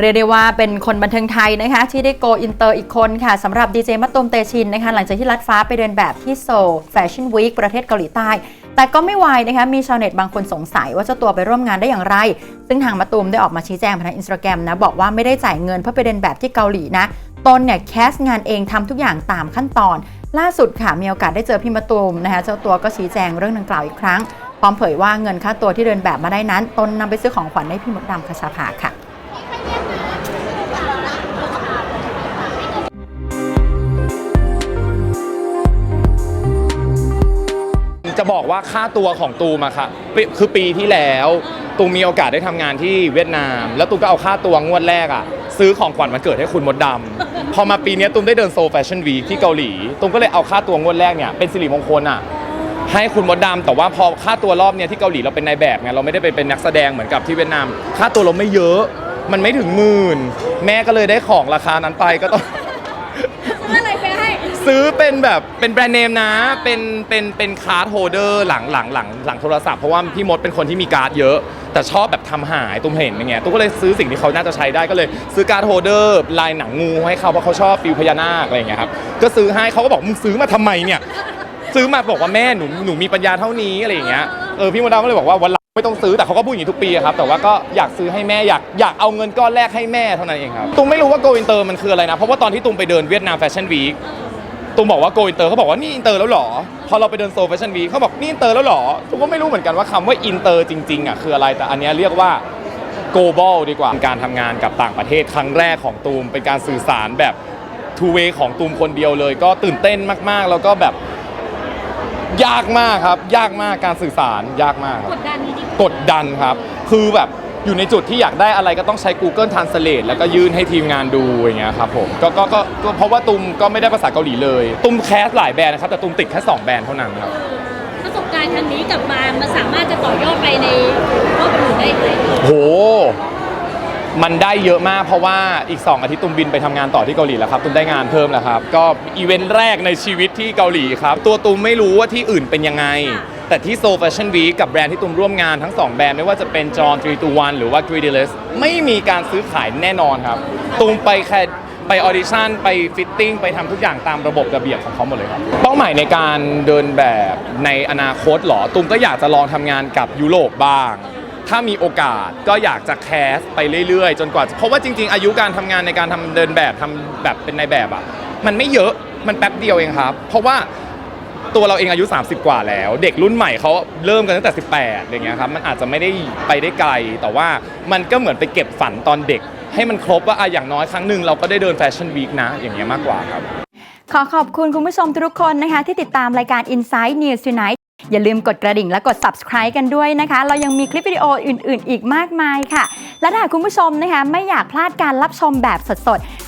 เรียกได้ว่าเป็นคนบันเทิงไทยนะคะที่ได้โกอินเตอร์อีกคนค่ะสำหรับดีเจมะตูมเตชินนะคะหลังจากที่ลัดฟ้าไปเดินแบบที่โซลแฟชั่นวีคประเทศเกาหลีใต้ แต่ก็ไม่ไวายนะคะมีชาวเน็ตบางคนสงสัยว่าเจ้าตัวไปร่วมงานได้อย่างไร ซึ่งทางมะตูมได้ออกมาชี้แจงผ่านอินสตาแกรมนะบอกว่าไม่ได้จ่ายเงินเพื่อไปเดินแบบที่เกาหลีนะตนเนี่ยแคสงานเองทำทุกอย่างตามขั้นตอน ล่าสุดค่ะมีโอกาสได้เจอพี่มะตูมนะคะเจ้าตัวก็ชี้แจงเรื่องดังกล่าวอีกครั้งพร้อมเผยว่าเงินค่าตัวที่เดินแบบมาได้นั้น ตนนำไปซื้อของขวัญให้พี่มดดำคชาภาค่ะ จะบอกว่าค่าตัวของตูมอะค่ะปีคือปีที่แล้วตูมมีโอกาสได้ทำงานที่เวียดนาม แล้วตูมก็เอาค่าตัวงวดแรกอะซื้อของขวัญวันเกิดให้คุณมดดำพอมาปีเนี้ยตูมได้เดินโซแฟชั่นวีที่เกาหลีตูมก็เลยเอาค่าตัวงวดแรกเนี่ยเป็นสิริมงคลอะให้คุณมดดำแต่ว่าพอค่าตัวรอบเนี้ยที่เกาหลีเราเป็นนายแบบไงเราไม่ได้ไปเป็นนักแสดงเหมือนกับที่เวียดนาม ค่าตัวเราไม่เยอะ มันไม่ถึงหมื่น แม่ก็เลยได้ของราคานั้นไปก็ต้อง ซื้อเป็นแบบเป็นแบรนด์เนมนะ เป็นเป็นเป็นการ์ดโฮเดอร์หลังหลังหลังหลังโทรศัพท์เพราะว่าพี่มดเป็นคนที่มีการ์ดเยอะ แต่ชอบแบบทำหายตุ้มเห็นอย่างเงี้ยตุ้มก็เลยซื้อสิ่งที่เขาน่าจะใช้ได้ก็เลยซื้อการ์ดโฮเดอร์ลายหนังงูให้เขาเพราะเขาชอบฟิลพญานาคอะไรอย่างเงี้ยครับก็ซื้อให้เขาก็บอกมึงซื้อมาทำไมเนี่ยซื้อมาบอกว่าแม่หนูหนูมีปัญญาเท่านี้อะไรอย่างเงี้ยเออพี่มดดำก็เลยบอกว่าวันหลังไม่ต้องซื้อแต่เขาก็พูดอย่างนี้ทุกปีครับแต่ว่าก็อยากซื้อให้แม่อยากอยากเอาเงินก้อนแรกให้แม่เท่านั้นเองครับตุ้มไม่รู้ว่าโกอินเตอร์มันคืออะไรนะเพราะว่าตอนที่ตุ้มไปเดินเวียดนามแฟชั่นวีค ตูมบอกว่าโกอินเตอร์เขาบอกว่านี่อินเตอร์แล้วเหรอ พอเราไปเดินโซแฟชั่นวีเขาบอกนี่อินเตอร์แล้วเหรอตูมก็ไม่รู้เหมือนกันว่าคำว่าอินเตอร์จริงๆอะคืออะไรแต่อันเนี้ยเรียกว่า global ดีกว่าการทำงานกับต่างประเทศครั้งแรกของตูมเป็นการสื่อสารแบบ two way ของตูมคนเดียวเลย ก็ตื่นเต้นมากๆ แล้วก็แบบยากมากครับ ยากมากการสื่อสารยากมากครับ กดดันจริงกดดันครับ คือแบบ อยู่ในจุดที่อยากได้อะไรก็ต้องใช้ Google Translate แล้วก็ยื่นให้ทีมงานดูอย่างเงี้ยครับผมก็ก็ก็ก็เพราะว่าตุมก็ไม่ได้ภาษาเกาหลีเลย ตุมแคสหลายแบรนด์นะครับแต่ตุมติดแค่2แบรนด์เท่านั้นครับๆประสบการณ์ครั้งนี้กลับมามันสามารถจะต่อยอดไปในรอบอื่นได้ไหมโห มันได้เยอะมากเพราะว่าอีก 2 อาทิตย์ตุมบินไปทำงานต่อที่เกาหลีแล้วครับตุมได้งานเพิ่มแล้วครับ ก็อีเวนต์แรกในชีวิตที่เกาหลีครับ ตัวตุมไม่รู้ว่าที่อื่นเป็นยังไง แต่ที่โซแฟชั่นวีกับแบรนด์ที่ตุมร่วมงานทั้ง 2 แบรนด์ไม่ว่าจะเป็นจอห์น3 2 1หรือว่า g r e e d l e s s ไม่มีการซื้อขายแน่นอนครับตุมไปแค่ไปออดิชั่นไปฟิตติ้งไปทำทุกอย่างตามระบบระเบียบของเขาหมดเลยครับ เป้าหมายในการเดินแบบในอนาคตเหรอตุ้มก็อยากจะลองทำงานกับยุโรปบ้าง ถ้ามีโอกาสก็อยากจะแคสไปเรื่อยๆ จนกว่า เพราะว่าจริง ๆ อายุการทำงานในการทำเดินแบบทำแบบเป็นในายแบบอะ มันไม่เยอะมันแป๊บเดียวเองครับ เพราะว่า ตัวเราเองอายุ 30 กว่าแล้ว เด็กรุ่นใหม่เขาเริ่มกันตั้งแต่ 18อะไรเงี้ยครับมันอาจจะไม่ได้ไปได้ไกล แต่ว่ามันก็เหมือนไปเก็บฝันตอนเด็ก ให้มันครบว่าอะอย่างน้อยครั้งหนึ่งเราก็ได้เดินแฟชั่นวีคนะอย่างเงี้ยมากกว่าครับ ขอขอบคุณคุณผู้ชมทุกคนนะคะ ที่ติดตามรายการ Inside News Tonight อย่าลืมกดกระดิ่งและกด subscribe กันด้วยนะคะ เรายังมีคลิปวิดีโออื่น ๆ อีกมากมายค่ะ และถ้าคุณผู้ชมนะคะ ไม่อยากพลาดการรับชมแบบสด ๆ